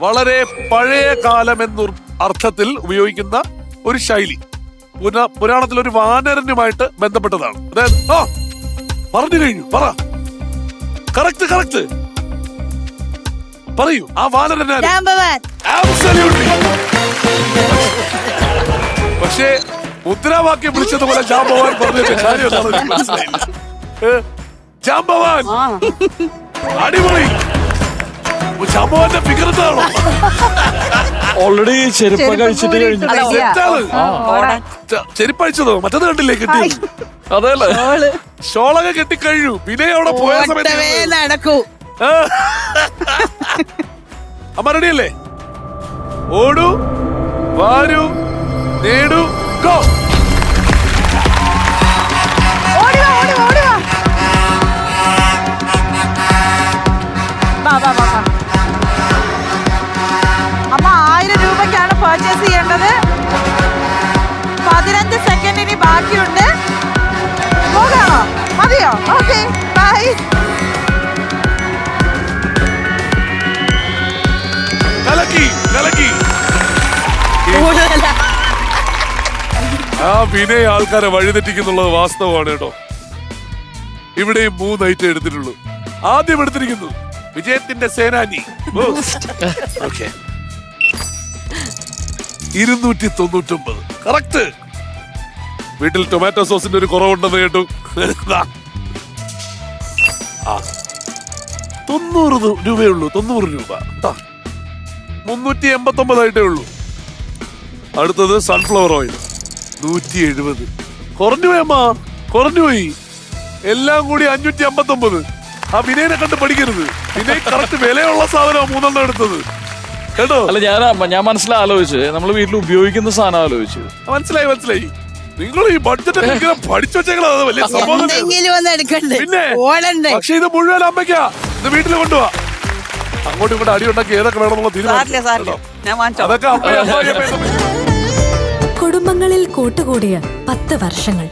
വളരെ പഴയ കാലം എന്ന അർത്ഥത്തിൽ ഉപയോഗിക്കുന്ന ഒരു ശൈലി. പുന പുരാണത്തിൽ ഒരു വാനരനുമായിട്ട് ബന്ധപ്പെട്ടതാണ്. അതായത് ആ പറഞ്ഞു കഴിഞ്ഞു പറ. കറക്റ്റ് കറക്റ്റ് പറയൂ ആ വാനരൻ. പക്ഷേ മുദ്രാവാക്യം വിളിച്ചതുപോലെ ജാംബവാൻ പറഞ്ഞു കാര്യം ജാമ്പവാൻ അടിപൊളി. ജാമ്പവാന്റെ ഫിഗർത്താണോ ഓൾറെഡി ചെരുപ്പ് കഴിച്ചിട്ട് കഴിഞ്ഞു. അല്ല, ചെരിപ്പഴിച്ചതോ മറ്റത് കണ്ടില്ലേ കിട്ടി? അതല്ലേ? ഷോളൊക്കെ കെട്ടിക്കഴിഞ്ഞു. പിന്നെ അവിടെ പോയ ഓട്ടമേ സമയത്ത് നടക്കൂ. അമ്മ റെഡിയല്ലേ ഓടു വാരു നേടൂ ഗോ കലക്കി കലക്കി. ആ വിനയ ആൾക്കാരെ വഴിതെറ്റിക്കുന്നുള്ളത് വാസ്തവമാണ് കേട്ടോ. ഇവിടെ മൂന്ന് ഐറ്റം എടുത്തിട്ടുള്ളൂ. ആദ്യം എടുത്തിരിക്കുന്നു വിജയത്തിന്റെ സേനാനി. ഓക്കെ ഇരുന്നൂറ്റി തൊണ്ണൂറ്റൊമ്പത്. കറക്റ്റ് വീട്ടിൽ ടൊമാറ്റോ സോസിന്റെ ഒരു കുറവുണ്ടെന്ന് കേട്ടു. ആ. തൊണ്ണൂറ് രൂപയുള്ളൂ തൊണ്ണൂറ് രൂപ. മുന്നൂറ്റി എൺപത്തി ഒമ്പതായിട്ടേ ഉള്ളൂ. അടുത്തത് സൺഫ്ലവർ ഓയിൽ നൂറ്റി എഴുപത്. കുറഞ്ഞു പോയി അമ്മ കുറഞ്ഞു പോയി. എല്ലാം കൂടി അഞ്ഞൂറ്റി അമ്പത്തി ഒമ്പത് ആ വിനയനെ കണ്ട് പഠിക്കരുത്. വിനയ് കറക്റ്റ് വിലയുള്ള സാധനമാണ് മൂന്നെണ്ണം എടുത്തത്. കേട്ടോ? അല്ല ഞാൻ ഞാൻ മനസ്സിലാ ആലോചിച്ച് നമ്മൾ വീട്ടിൽ ഉപയോഗിക്കുന്ന സാധനം ആലോചിച്ചു. മനസ്സിലായി മനസ്സിലായി. നിങ്ങൾ ഈ ബഡ്ജറ്റ് ഇങ്ങനെ പഠിച്ചു വെച്ചേക്കണത് അത് വലിയ സംഭവം. എന്തെങ്കിലും ഒന്ന് എടുക്കണ്ടേ? പിന്നെ ഓടണ്ടേ? പക്ഷെ ഇത് മുഴുവൻ അമ്മയ്ക്കാ. ഇത് വീട്ടിൽ കൊണ്ടുപോവാ അങ്ങോട്ടും ഇങ്ങോട്ടും അടി ഉണ്ടാക്കി ഏതൊക്കെ വേണമെന്നുള്ള തീരുമാനം ഞാൻ വാങ്ങിച്ചോ അതൊക്കെ കുടുംബങ്ങളിൽ കൂട്ടുകൂടിയ പത്ത് വർഷങ്ങൾ.